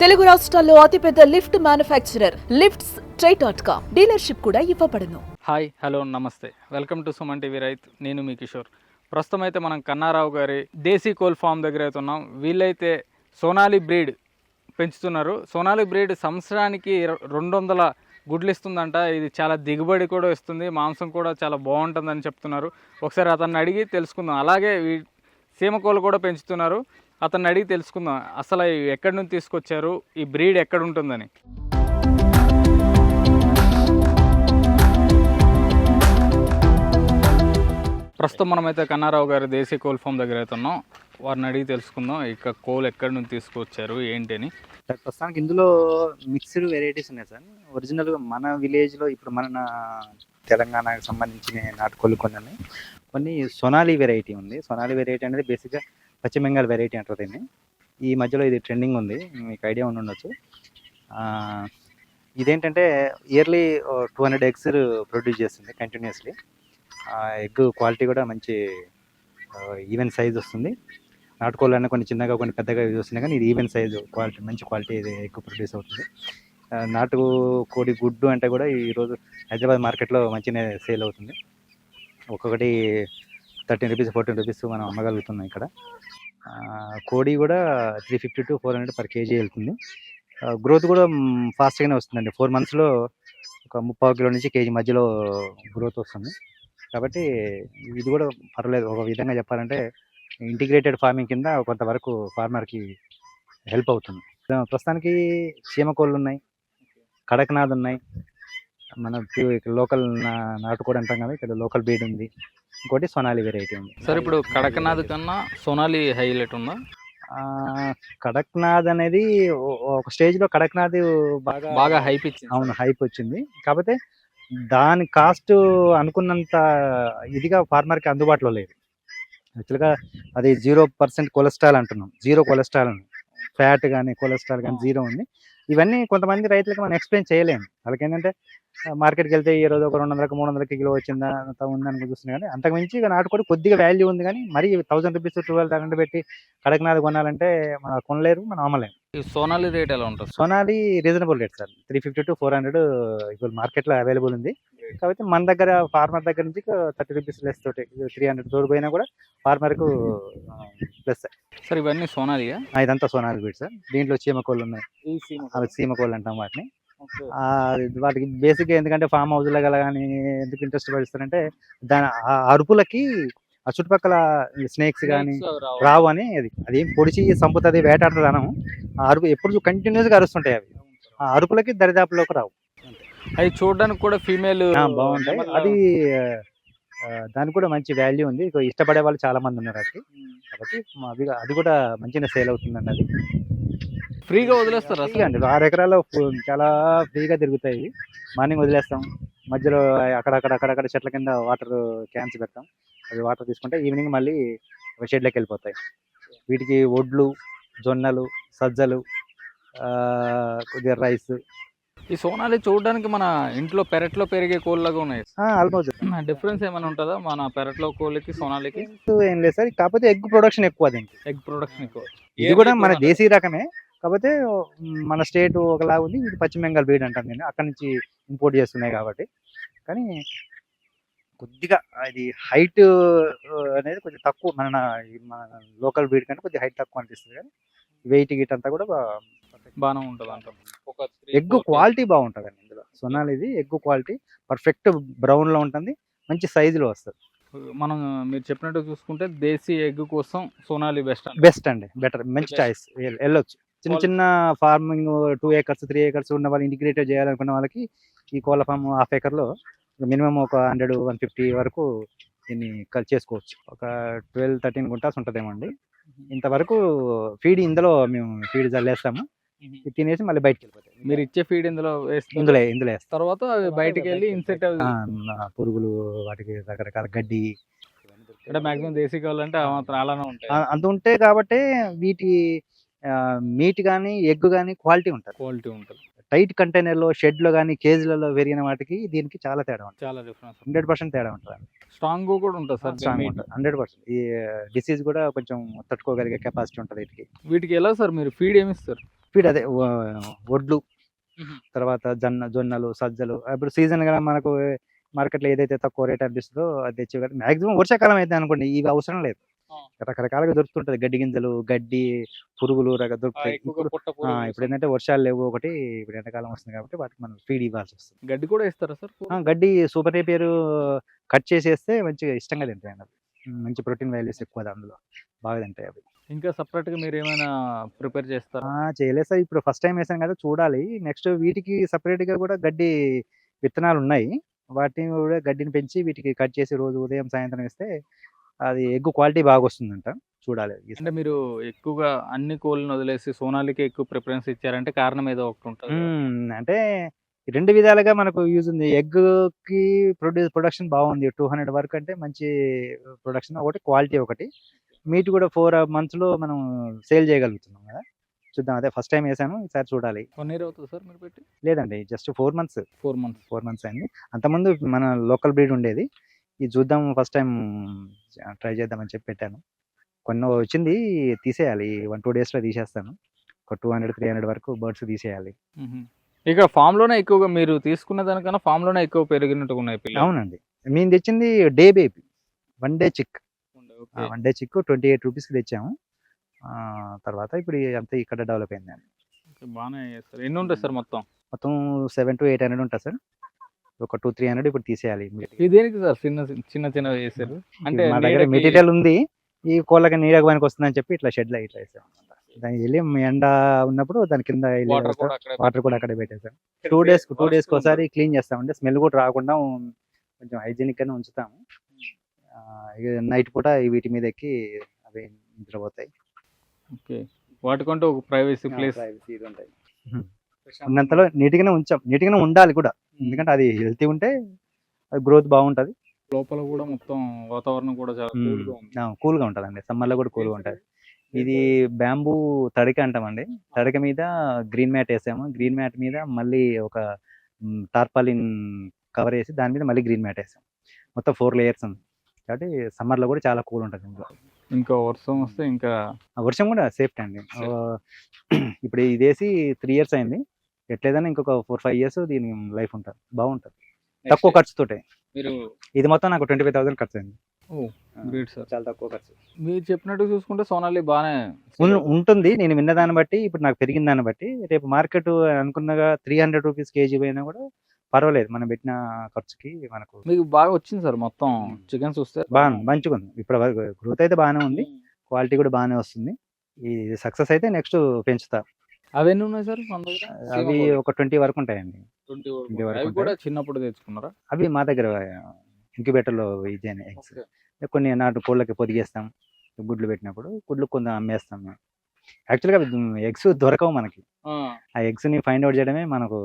తెలుగు రాష్ట్రాల్లో అతిపెద్ద lift manufacturer lifts try dot com dealership కూడా ఇవ్వబడును. హాయ్ హలో నమస్తే. వెల్కమ్ టు సుమన్ టీవీ రైత్ నేను మీ కిషోర్. ప్రస్తుతం అయితే మనం కన్నారావు గారి దేశీ కోల్ ఫామ్ దగ్గర అయితే ఉన్నాం. వీళ్ళైతే సోనాలి బ్రీడ్ పెంచుతున్నారు. సోనాలి బ్రీడ్ సంవత్సరానికి రెండు వందల గుడ్లు ఇస్తుందంట ఇది చాలా దిగుబడి కూడా ఇస్తుంది. మాంసం కూడా చాలా బాగుంటుందని చెప్తున్నారు. ఒకసారి అతన్ని అడిగి తెలుసుకుందాం. అలాగే వీ సీమకోళ్ళు కూడా పెంచుతున్నారు. అతన్ని అడిగి తెలుసుకుందాం. అసలు ఎక్కడి నుంచి తీసుకొచ్చారు? ఈ బ్రీడ్ ఎక్కడ ఉంటుందని ప్రస్తుతం మనమైతే కన్నారావు గారి దేశీ కోల్ ఫామ్ దగ్గర అయితే ఉన్నాం. వారిని అడిగి తెలుసుకుందాం. ఇక కోల్ ఎక్కడి నుంచి తీసుకొచ్చారు? ఏంటి అని ప్రస్తుతానికి ఇందులో మిక్స్డ్ వెరైటీస్ ఉన్నాయి సార్. ఒరిజినల్గా మన విలేజ్లో ఇప్పుడు మన తెలంగాణకు సంబంధించిన నాటుకోళ్ళు కొన్ని ఉన్నాయి. కొన్ని సొనాలి వెరైటీ ఉంది. సొనాలి వెరైటీ అనేది బేసిక్గా పశ్చిమ బెంగాల్ వెరైటీ అంటారు దీన్ని. ఈ మధ్యలో ఇది ట్రెండింగ్ ఉంది. మీకు ఐడియా ఉండి ఉండొచ్చు. ఇదేంటంటే yearly two hundred eggs produce చేస్తుంది కంటిన్యూస్లీ ఎగ్ క్వాలిటీ కూడా మంచి ఈవెన్ సైజ్ వస్తుంది. నాటుకోళ్ళు కొన్ని చిన్నగా కొన్ని పెద్దగా యూజ్ వస్తున్నాయి కానీ ఇది ఈవెన్ సైజ్ క్వాలిటీ మంచి క్వాలిటీ ఇది ఎక్కువ ప్రొడ్యూస్ అవుతుంది. నాటు కోడి గుడ్డు అంటే కూడా ఈరోజు హైదరాబాద్ మార్కెట్లో మంచిగా సేల్ అవుతుంది. ఒక్కొక్కటి థర్టీన్ రూపీస్ ఫోర్టీన్ రూపీస్ మనం అమ్మగలుగుతున్నాం ఇక్కడ. కోడి కూడా three fifty to four hundred per kg వెళ్తుంది. గ్రోత్ కూడా ఫాస్ట్గానే వస్తుందండి. ఫోర్ మంత్స్లో ఒక ముప్పావు కిలో నుంచి కేజీ మధ్యలో గ్రోత్ వస్తుంది. కాబట్టి ఇది కూడా పర్లేదు ఒక విధంగా చెప్పాలంటే ఇంటిగ్రేటెడ్ ఫార్మింగ్ కింద కొంతవరకు ఫార్మర్కి హెల్ప్ అవుతుంది. ప్రస్తుతానికి చీమకోళ్ళు ఉన్నాయి కడక్నాథ్ ఉన్నాయి. మన లోకల్ నాటుకోడి అంటాం కదా ఇక్కడ లోకల్ బీడ్ ఉంది. ఇంకోటి సొనాలి వెరైటీ ఉంది. సార్ ఇప్పుడు కడకనాథ్ కన్నా సోనాలి హైలైట్ ఉందా? కడక్నాథ్ అనేది ఒక స్టేజ్లో కడక్నాథ్ బాగా బాగా హైప్ ఇచ్చింది. అవును హైప్ వచ్చింది. కాకపోతే దాని కాస్ట్ అనుకున్నంత ఇదిగా ఫార్మర్కి అందుబాటులో లేదు. యాక్చువల్గా అది జీరో పర్సెంట్ కొలెస్ట్రాల్ అంటున్నాం. జీరో కొలెస్ట్రాల్ ఫ్యాట్ కానీ కొలెస్ట్రాల్ కానీ జీరో ఉంది. ఇవన్నీ కొంతమంది రైతులకు మనం ఎక్స్ప్లెయిన్ చేయలేము. వాళ్ళకి ఏంటంటే మార్కెట్కి వెళ్తే ఈ రోజు ఒక రెండు వందలకి మూడు వందలకి కిలో వచ్చిందా అంత ఉందని చూస్తున్నాం కానీ అంతకు మించి ఇక నాటుకోడి కొద్దిగా వాల్యూ ఉంది కానీ మరి థౌసండ్ రూపీస్ ట్వెల్వ్ థౌసండ్ పెట్టి కడక్నాథ్ కొనాలంటే మనం కొనలేరు మనం అమ్మలేము సోనాలి రేట్ ఎలా ఉంటుంది? Sonali reasonable rate sir three fifty to four hundred ఇప్పుడు మార్కెట్లో అవైలబుల్ ఉంది. కాబట్టి మన దగ్గర ఫార్మర్ దగ్గర నుంచి థర్టీ రూపీస్ లెస్ తోటి త్రీ హండ్రెడ్ తోడు పోయినా కూడా ఫార్మర్కు ప్లస్ సార్ ఇవన్నీ సోనాలియా ఇదంతా సోనాలి బీట్ సార్. దీంట్లో చీమకోళ్ళు ఉన్నాయి. అవి చీమకోళ్ళు అంటాం వాటిని. వాటికి బేసిక్గా ఎందుకంటే ఫామ్ హౌస్లో గల కానీ ఎందుకు ఇంట్రెస్ట్ పడిస్తారంటే దాని ఆ అరుపులకి ఆ చుట్టుపక్కల స్నేక్స్ కానీ రావు. అని అది. అది పొడిచి చంపుతుంది వేటాడుతుంది అనము. ఆ అరుపు ఎప్పుడు కంటిన్యూస్గా అరుస్తుంటాయి అవి. ఆ అరుపులకి దరిదాపులోకి రావు. అవి చూడడానికి కూడా ఫీమేల్ బాగుంటాయి అది దానికి కూడా మంచి వాల్యూ ఉంది. ఇష్టపడే వాళ్ళు చాలా మంది ఉన్నారు అది కాబట్టి అది కూడా మంచిగా సేల్ అవుతుందండి అది. ఫ్రీగా వదిలేస్తారా ఫ్రీగా అండి. ఆరు ఎకరాల్లో చాలా ఫ్రీగా తిరుగుతాయి. మార్నింగ్ వదిలేస్తాం. మధ్యలో అక్కడక్కడ అక్కడక్కడ చెట్ల కింద వాటర్ క్యాన్స్ పెడతాం. అవి వాటర్ తీసుకుంటే ఈవినింగ్ మళ్ళీ షెడ్లోకి వెళ్ళిపోతాయి. వీటికి ఒడ్లు జొన్నలు సజ్జలు ఆ, కొద్దిగా రైస్ ఈ సోనాలి చూడడానికి మన ఇంట్లో పెరట్లో పెరిగే కోళ్ళగా ఉన్నాయి. ఆల్మోస్ట్ డిఫరెన్స్ ఏమైనా ఉంటుందా మన పెరట్లో కోళ్ళకి సోనాలికి? ఏం లేదు సార్. కాకపోతే ఎగ్ ప్రొడక్షన్ ఎక్కువ దీనికి. ఎగ్ ప్రొడక్షన్ ఎక్కువ. ఇది కూడా మన దేశీ రకమే. కాకపోతే మన స్టేట్ ఒకలా ఉంది. ఇది పశ్చిమ బెంగాల్ బీడ్ అంటాను నేను. అక్కడ నుంచి ఇంపోర్ట్ చేస్తున్నాయి కాబట్టి. కానీ కొద్దిగా అది హైట్ అనేది కొంచెం తక్కువ. మన ఈ మన లోకల్ బీడ్ కంటే కొద్దిగా హైట్ తక్కువ అనిపిస్తుంది. కానీ వెయిట్ గిట్ అంతా కూడా బాగానే ఉంటుంది అంట ఎగ్ క్వాలిటీ బాగుంటుంది అండి ఇందులో. సొనాలి ఇది ఎగ్ క్వాలిటీ పర్ఫెక్ట్ బ్రౌన్లో ఉంటుంది మంచి size లో వస్తుంది. మనం మీరు చెప్పినట్టు చూసుకుంటే దేశీ ఎగ్ కోసం సోనాలి బెస్ట్ బెస్ట్ అండి బెటర్ మంచి. చాయిస్ వెళ్ళొచ్చు. చిన్న. చిన్న farming two acres three acres ఉన్న వాళ్ళు ఇంటిగ్రేటెడ్ చేయాలనుకున్న వాళ్ళకి ఈ కోళ్ళ ఫామ్ హాఫ్ ఏకర్లో మినిమం ఒక హండ్రెడ్ వన్ ఫిఫ్టీ వరకు దీన్ని కల్ చేసుకోవచ్చు. ఒక ట్వెల్వ్ థర్టీన్ గుంటాస్ ఉంటుందేమో అండి. ఇంతవరకు ఫీడ్ ఇందులో మేము ఫీడ్ చల్లేస్తాము ఇది తినేసి మళ్ళీ బయటకు వెళ్ళిపోతాయి మీరు ఇచ్చే ఫీడ్ ఇందులో వేస్తారు ఇందులో ఇందులో వేస్తాం. తర్వాత అవి బయటికి వెళ్ళి ఇన్సెట్ పురుగులు వాటికి రకరకాల గడ్డి అంటే మాక్సిమం దేశీ కావాలంటే మాత్రం అలానే ఉంటాయి. అంత ఉంటాయి కాబట్టి వీటి మీట్ కానీ ఎగ్ కానీ క్వాలిటీ ఉంటుంది. క్వాలిటీ ఉంటుంది. టైట్ కంటైనర్లో షెడ్లో కానీ కేజీలలో పెరిగిన వాటికి దీనికి చాలా తేడా ఉంటుంది. చాలా డిఫరెన్స్ హండ్రెడ్ పర్సెంట్ తేడా ఉంటుంది స్ట్రాంగ్ కూడా ఉంటుంది సార్ స్ట్రాంగ్. ఉంటుంది. హండ్రెడ్ పర్సెంట్ ఈ డిసీజ్ కూడా కొంచెం తట్టుకోగలిగే కెపాసిటీ ఉంటుంది వీటికి. వీటికి ఎలా సార్ మీరు ఫీడ్ ఏమి ఇస్తారు? ఫీడ్ అదే వడ్లు. తర్వాత జొన్న జొన్నలు సజ్జలు. ఇప్పుడు సీజన్గా మనకు మార్కెట్లో ఏదైతే తక్కువ రేట్ అనిపిస్తుందో అది తెచ్చి మాక్సిమం వర్షాకాలం అయితే అనుకోండి ఇవి అవసరం లేదు. రకరకాలుగా దొరుకుతుంటది. గడ్డి గింజలు గడ్డి పురుగులు రక దొరుకుతాయి. ఇప్పుడు ఏంటంటే వర్షాలు లేవు ఒకటి ఇప్పుడు ఎండాకాలం వస్తుంది కాబట్టి వాటికి మనం ఫీడ్ ఇవ్వాల్సి వస్తుంది. గడ్డి కూడా ఇస్తారా సార్? గడ్డి సూపర్ నేపియర్ కట్ చేసేస్తే మంచిగా ఇష్టంగా తింటాయి మంచి ప్రోటీన్ వాల్యూస్ ఎక్కువ అందులో బాగా తింటాయి అవి. ఇంకా సపరేట్గా మీరు ఏమైనా ప్రిపేర్ చేస్తారా చేయలేదు సార్. ఇప్పుడు ఫస్ట్ టైం వేసాం కదా చూడాలి. నెక్స్ట్ వీటికి separate గా కూడా గడ్డి విత్తనాలు ఉన్నాయి. వాటిని కూడా గడ్డిని పెంచి వీటికి కట్ చేసి రోజు ఉదయం సాయంత్రం ఇస్తే అది ఎగ్ క్వాలిటీ బాగా వస్తుందంట. చూడాలి. అంటే మీరు ఎక్కువగా అన్ని కోళ్ళని వదిలేసి సోనాలికి ఎక్కువ ప్రిఫరెన్స్ ఇచ్చారంటే కారణం ఏదో ఒకటి ఉంటుంది. అంటే రెండు విధాలుగా మనకు యూజ్ ఉంది. ఎగ్కి ప్రొడ్యూస్ ప్రొడక్షన్ బాగుంది. టూ హండ్రెడ్ వరకు అంటే మంచి ప్రొడక్షన్ ఒకటి క్వాలిటీ ఒకటి. మీట్ కూడా ఫోర్ మంత్స్లో మనం సేల్ చేయగలుగుతున్నాం కదా. చూద్దాం అదే ఫస్ట్ టైం వేసాను ఈసారి చూడాలి. వన్ ఇయర్ అవుతుంది సార్ మీరు పెట్టి? లేదండి just four months four months four months అయింది. అంతకుముందు మన లోకల్ బ్రీడ్ ఉండేది. ఇది చూద్దాం ఫస్ట్ టైం ట్రై చేద్దామని చెప్పి పెట్టాను. కొన్ని వచ్చింది తీసేయాలి. వన్ టూ డేస్లో తీసేస్తాను. ఒక టూ హండ్రెడ్ త్రీ హండ్రెడ్ వరకు బర్డ్స్ తీసేయాలి. ఇక్కడ ఫామ్లోనే ఎక్కువగా మీరు తీసుకున్న దానికన్నా ఫామ్లోనే ఎక్కువ పెరిగినట్టు ఉన్నాయి అవునండి. మేము తెచ్చింది day baby. One day chick. One day chick twenty eight రూపీస్కి తెచ్చాము. ఆ, తర్వాత ఇప్పుడు అంతా ఇక్కడ డెవలప్ అయింది బాగానే చేస్తారు. ఎన్ని ఉంటాయి సార్ మొత్తం? మొత్తం సెవెన్ టు ఎయిట్ హండ్రెడ్ ఉంటుంది సార్. ఒక టూ త్రీ హండ్రెడ్ ఇప్పుడు తీసేయాలి ఇది దేనికి సార్? చిన్న చిన్న చిన్న చేశారు? అంటే మా దగ్గర మెటీరియల్ ఉంది. ఈ కోళ్ళకి నీడకు పనికి వస్తుందని చెప్పి ఇట్లా షెడ్లో ఇట్లా వేసాం దానికి వెళ్ళి ఎండ ఉన్నప్పుడు దాని కింద వాటర్ కూడా అక్కడే వాటర్ కూడా అక్కడే పెట్టేసాం టూ డేస్ టూ డేస్కి ఒకసారి క్లీన్ చేస్తామంటే స్మెల్ కూడా రాకుండా కొంచెం హైజీనిక్ గానే ఉంచుతాము. నైట్ పూట వీటి మీద ఎక్కి అవి నిద్రపోతాయి. ఓకే. వాటికంటూ ఒక ప్రైవసీ ప్లేస్ Privacy ఇది ఉంటాయి. ఉన్నంతలో నీట్గానే ఉంచాం. నీట్గానే ఉండాలి కూడా. ఎందుకంటే అది హెల్తీ ఉంటే అది గ్రోత్ బాగుంటది. లోపల కూడా మొత్తం వాతావరణం కూడా చాలా cool గా ఉంది. కూల్గా ఉంటదండి. సమ్మర్లో కూడా కూల్గా ఉంటది. ఇది బ్యాంబూ తడిక అంటామండి. తడిక మీద గ్రీన్ మ్యాట్ వేసాము. గ్రీన్ మ్యాట్ మీద మళ్ళీ ఒక టార్పాలిన్ కవర్ వేసి దాని మీద మళ్ళీ గ్రీన్ మ్యాట్ వేసాం. మొత్తం ఫోర్ లేయర్స్ ఉంది. కాబట్టి సమ్మర్లో కూడా చాలా కూల్ ఉంటుంది ఇందులో ఇంకా వర్షం వస్తే ఇంకా వర్షం కూడా సేఫ్టీ అండి. ఇప్పుడు ఇది వేసి త్రీ ఇయర్స్ అయింది. ఎట్లేదన్నా ఇంకొక ఫోర్ ఫైవ్ ఇయర్స్ దీని లైఫ్ ఉంటుంది. బాగుంటుంది. తక్కువ ఖర్చుతోటే. మీరు ఇది మొత్తం నాకు ట్వంటీ ఫైవ్ థౌసండ్ ఖర్చు అయింది గ్రేట్ సార్. చాలా తక్కువ ఖర్చు. మీరు చెప్పినట్టు చూసుకుంటే సోనాలి బాగానే ఉంటుంది. నేను విన్న దాన్ని బట్టి ఇప్పుడు నాకు పెరిగిన దాన్ని బట్టి రేపు మార్కెట్ అనుకున్నగా త్రీ హండ్రెడ్ రూపీస్ కేజీ పోయినా కూడా పర్వాలేదు మనం పెట్టిన ఖర్చుకి మనకు మీకు బాగా వచ్చింది సార్ మొత్తం చికెన్ చూస్తే. బాగా మంచిగా ఉంది. ఇప్పుడు గ్రోత్ అయితే బాగానే ఉంది క్వాలిటీ కూడా బాగానే వస్తుంది. ఈ సక్సెస్ అయితే నెక్స్ట్ పెంచుతా. అవన్నీ ఉన్నాయి సార్ అవి ఒక ట్వంటీ వరకు ఉంటాయండి. 20 వరకు. 20 వరకు అవి కూడా చిన్నప్పుడు తెచ్చుకున్నారా? అవి మా దగ్గర ఇంక్యుబేటర్లో ఇదేనే ఎగ్స్ కొన్ని నాటు కోళ్ళకి పొదిగేస్తాం గుడ్లు పెట్టినప్పుడు గుడ్లు కొంత అమ్మేస్తాం మేము. యాక్చువల్గా ఎగ్స్ దొరకవు మనకి. ఆ. ఎగ్స్ని ఫైండ్ అవుట్ చేయడమే మనకు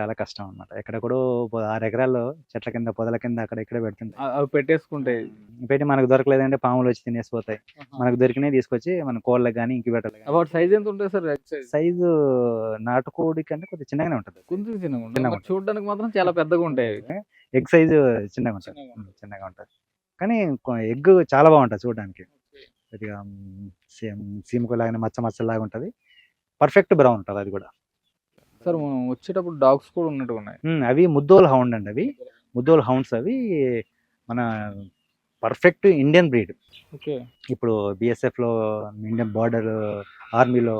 చాలా కష్టం అన్నమాట. ఎక్కడెక్కడో పొ- ఆరు ఎకరాల్లో చెట్ల కింద పొదల కింద అక్కడ ఇక్కడ పెడుతుంటాయి. అ- అవి పెట్టేసుకుంటే పెట్టి మనకు దొరకలేదంటే పాములు వచ్చి తినేసిపోతాయి. మనకు దొరికినవి తీసుకొచ్చి మన కోళ్ళకి కానీ ఇంక్యుబేటర్లు కానీ వాటి సైజ్ ఎంత ఉంటుంది సార్ సైజ్? నాటుకోడి కంటే కొద్దిగా చిన్నగానే ఉంటుంది. కొంచెం చిన్నగా ఉంటుంది. చూడడానికి మాత్రం చాలా పెద్దగా ఉంటాయి. ఎగ్ సైజు చిన్నగా ఉంటుంది. చిన్నగా ఉంటుంది. కానీ ఎగ్ చాలా బాగుంటుంది చూడడానికి. కొద్దిగా సేమ్ సీమకు లాగానే మచ్చ మచ్చలాగా ఉంటుంది. పర్ఫెక్ట్ బ్రౌన్ ఉంటుంది అది కూడా. సార్ మనం వచ్చేటప్పుడు డాగ్స్ కూడా ఉన్నట్టు ఉన్నాయి. అవి ముద్దోల్ హౌండ్ అండి అవి. ముద్దోల్ హౌండ్స్ అవి మన పర్ఫెక్ట్ ఇండియన్ బ్రీడ్. ఓకే. ఇప్పుడు BSF లో ఇండియన్ బార్డర్ ఆర్మీలో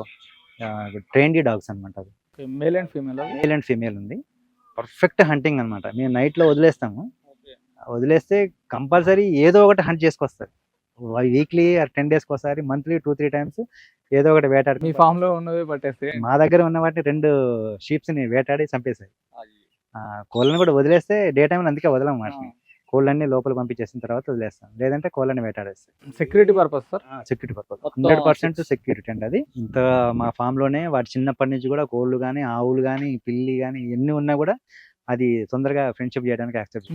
ట్రైన్డీ డాగ్స్ అనమాట అవి. Male and female male and female ఉంది. పర్ఫెక్ట్ హంటింగ్ అనమాట మేము night లో వదిలేస్తాము వదిలేస్తే కంపల్సరీ ఏదో ఒకటి హంట్ చేసుకొస్తారు. వీక్లీ టెన్ డేస్కి ఒకసారి మంత్లీ టూ త్రీ టైమ్స్ ఏదో ఒకటి వేటాడి మీ ఫామ్లో ఉన్నవి పట్టేస్తే. మా దగ్గర ఉన్న వాటిని రెండు షీప్స్ని వేటాడి చంపేశాయి. ఆ, కోళ్ళని కూడా వదిలేస్తే డే టైం అందుకే వదలం వాటిని. కోళ్ళన్ని లోపల పంపించేసిన తర్వాత వదిలేస్తాం. లేదంటే కోళ్ళని వేటాడేస్తాం. Security purpose sir security purpose hundred percent security అండి అది. ఇంత మా ఫామ్లోనే వాటి చిన్నప్పటి నుంచి కూడా కోళ్ళు కానీ ఆవులు కానీ పిల్లి కానీ ఎన్ని ఉన్నా కూడా అది తొందరగా ఫ్రెండ్షిప్ చేయడానికి యాక్సెప్ట్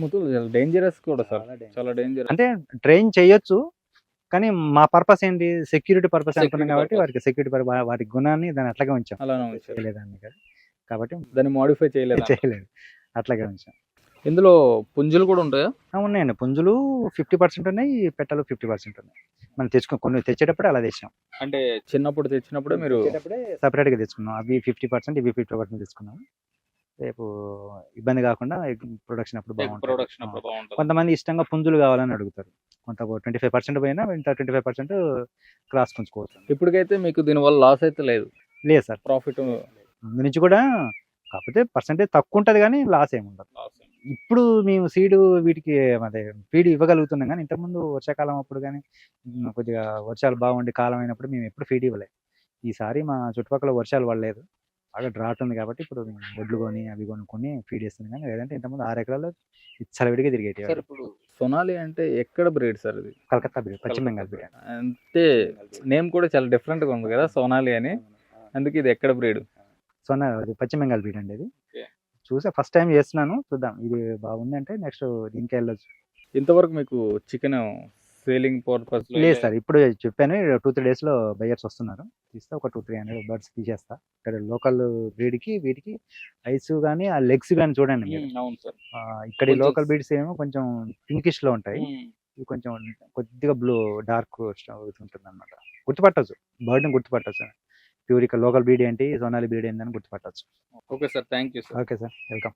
డేంజరస్ కూడా సార్ చాలా డేంజర్ అంటే ట్రైన్ చేయొచ్చు కానీ మా పర్పస్ ఏంటి సెక్యూరిటీ పర్పస్ అనుకున్నాం కాబట్టి. వాటికి సెక్యూరిటీ వాటి గుణాన్ని దాన్ని అట్లాగే ఉంచాం. చేయలేదాన్ని కాబట్టి దాన్ని మోడిఫై చేయలేదు? చేయలేదు. అట్లాగే ఉంచాం. ఇందులో పుంజులు కూడా ఉంటాయా? ఉన్నాయండి. పుంజులు ఫిఫ్టీ పర్సెంట్ ఉన్నాయి పెట్టలు ఫిఫ్టీ పర్సెంట్ ఉన్నాయి. మనం తెచ్చుకో కొన్ని తెచ్చేటప్పుడే అలా తెచ్చాం. అంటే చిన్నప్పుడు తెచ్చినప్పుడే మీరు తెచ్చేటప్పుడే సపరేట్గా తెచ్చుకున్నాం. అవి ఫిఫ్టీ పర్సెంట్ ఇవి ఫిఫ్టీ పర్సెంట్ తెచ్చుకున్నాం. రేపు ఇబ్బంది కాకుండా ప్రొడక్షన్ అప్పుడు ప్రొడక్షన్ బాగుంటుంది. అప్పుడు బాగుంటుంది. కొంతమంది ఇష్టంగా పుంజులు కావాలని అడుగుతారు. కొంత ట్వంటీ ఫైవ్ పర్సెంట్ పోయినా ఇంత ట్వంటీ ఫైవ్ పర్సెంట్ క్రాస్ పుంజుకోవచ్చు ఇప్పటికైతే మీకు దీనివల్ల లాస్ అయితే లేదు. లేదు సార్. ప్రాఫిట్ ముందు నుంచి కూడా కాకపోతే పర్సెంటేజ్ తక్కువ ఉంటుంది కానీ లాస్ ఏమి ఉండదు. ఇప్పుడు మేము సీడ్ వీటికి అదే ఫీడ్ ఇవ్వగలుగుతున్నాం కానీ ఇంతకుముందు వర్షాకాలం అప్పుడు కానీ కొద్దిగా వర్షాలు బాగుండి కాలం అయినప్పుడు మేము ఎప్పుడు ఫీడ్ ఇవ్వలేదు ఈసారి మా చుట్టుపక్కల వర్షాలు పడలేదు. బాగా డ్రాట్ ఉంది కాబట్టి ఇప్పుడు వడ్లు కొని అవి కొనుక్కొని ఫీడ్ ఇస్తున్నాం కానీ లేదంటే ఇంతకుముందు ఆరు ఎకరాలు చలవిడిగా తిరిగేటి ఇప్పుడు సొనాలి అంటే ఎక్కడ బ్రీడ్ సార్ ఇది కలకత్తా బిర్యానీ పశ్చిమ బెంగాల్ బిర్యానీ అంటే నేమ్ కూడా చాలా different గా ఉంది కదా సోనాలి అని. అందుకే ఇది ఎక్కడ బ్రీడ్? సొన్న అది పశ్చిమ బెంగాల్ బీడ్ అండి ఇది. చూసా ఫస్ట్ టైం చేస్తున్నాను చూద్దాం. ఇది బాగుంది అంటే నెక్స్ట్ దీనికి వెళ్ళొచ్చు. ఇంతవరకు మీకు చికెన్ సేలింగ్ పర్పస్ లేదు సార్ ఇప్పుడు చెప్పాను టూ త్రీ డేస్లో బయర్స్ వస్తున్నారు. తీస్తే ఒక టూ త్రీ హండ్రెడ్ బర్డ్స్ తీసేస్తా. ఇక్కడ లోకల్ బ్రీడ్కి వీటికి ఐస్ కానీ ఆ లెగ్స్ కానీ చూడండి అవును సార్. ఇక్కడ లోకల్ బ్రీడ్స్ ఏమో కొంచెం పింకిష్లో ఉంటాయి ఇవి కొంచెం కొద్దిగా బ్లూ డార్క్ ఉంటుంది అనమాట గుర్తుపట్టచ్చు. బర్డ్ని గుర్తుపట్టచ్చు. ప్యూర్ ఇక్కడ లోకల్ బ్రీడ్ ఏంటి సోనాలి బ్రీడ్ ఏంటి అని గుర్తుపట్టచ్చు. Okay sir thank you sir. Okay sir welcome.